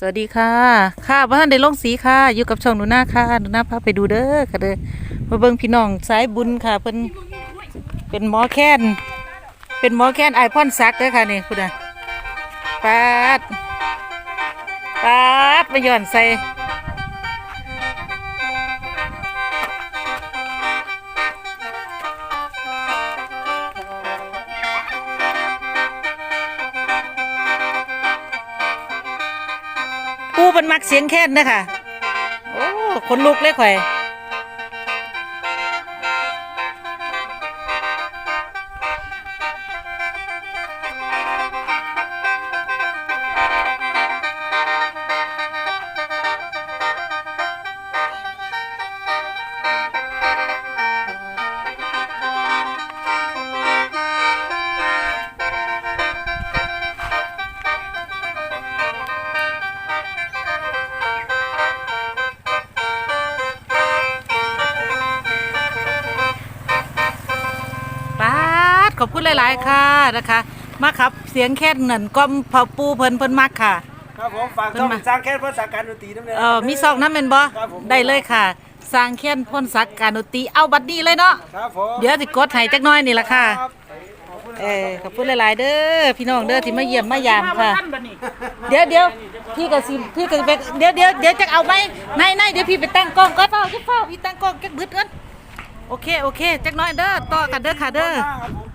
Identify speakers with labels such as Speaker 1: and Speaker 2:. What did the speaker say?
Speaker 1: สวัสดีค่ะ ค่ะบ้านได้ลงสีค่ะ อยู่กับช่องหนูนาค่ะหนูนาพาไปดูเด้อค่ะเด้อมาเบิ่งพี่น้องสายบุญค่ะเป็นเป็นหมอแค้นเป็นหมอแค้นไอพ่นซักเด้อค่ะนี่คุณน่ะปาดปาดมาย่อนใส่ ปูเป็นมักเสียงแค้นนะค่ะโอ้คนลุกเลยข่อย ขอบคุณหลาย ๆ ค่ะนะคะ มาครับ เสียงแค่นเหนก้อมเผาปูเพิ่นเพิ่นมักค่ะ
Speaker 2: ครับผมฝาก
Speaker 1: เพิ่
Speaker 2: ช่อนง
Speaker 1: มา
Speaker 2: สร้างแค่ภาษาการดนตรีน้ำเนย
Speaker 1: เออมีซองน้ำเป็นบ่
Speaker 2: ครับผม
Speaker 1: ได้เลยค่ะ สร้างแค่นพ่นสักการดนตรีเอาบัดนี้เลยเนาะ
Speaker 2: ครับผม
Speaker 1: เดี๋ยวสิกดให้จักหน้อยนี่ล่ะค่ะ
Speaker 2: รับขอบคุณ
Speaker 1: เออขอบคุณหลาย ๆ เด้อพี่น้องเด้อที่มาเยี่ยมมายามค่ะ เดี๋ยวเดี๋ยวพี่กับสิพี่กับไปเดี๋ยวเดี๋ยวเดี๋ยวจะเอาไหมในในเดี๋ยวพี่ไปตั้งกล้องก่อนเฝ้าจะเฝ้าพี่ตั้งกล้องจักบึดก่อนโอเคโอเคจักหน้อยเด้อต่อกันเด้อค่ะเด้อ
Speaker 2: ครับผม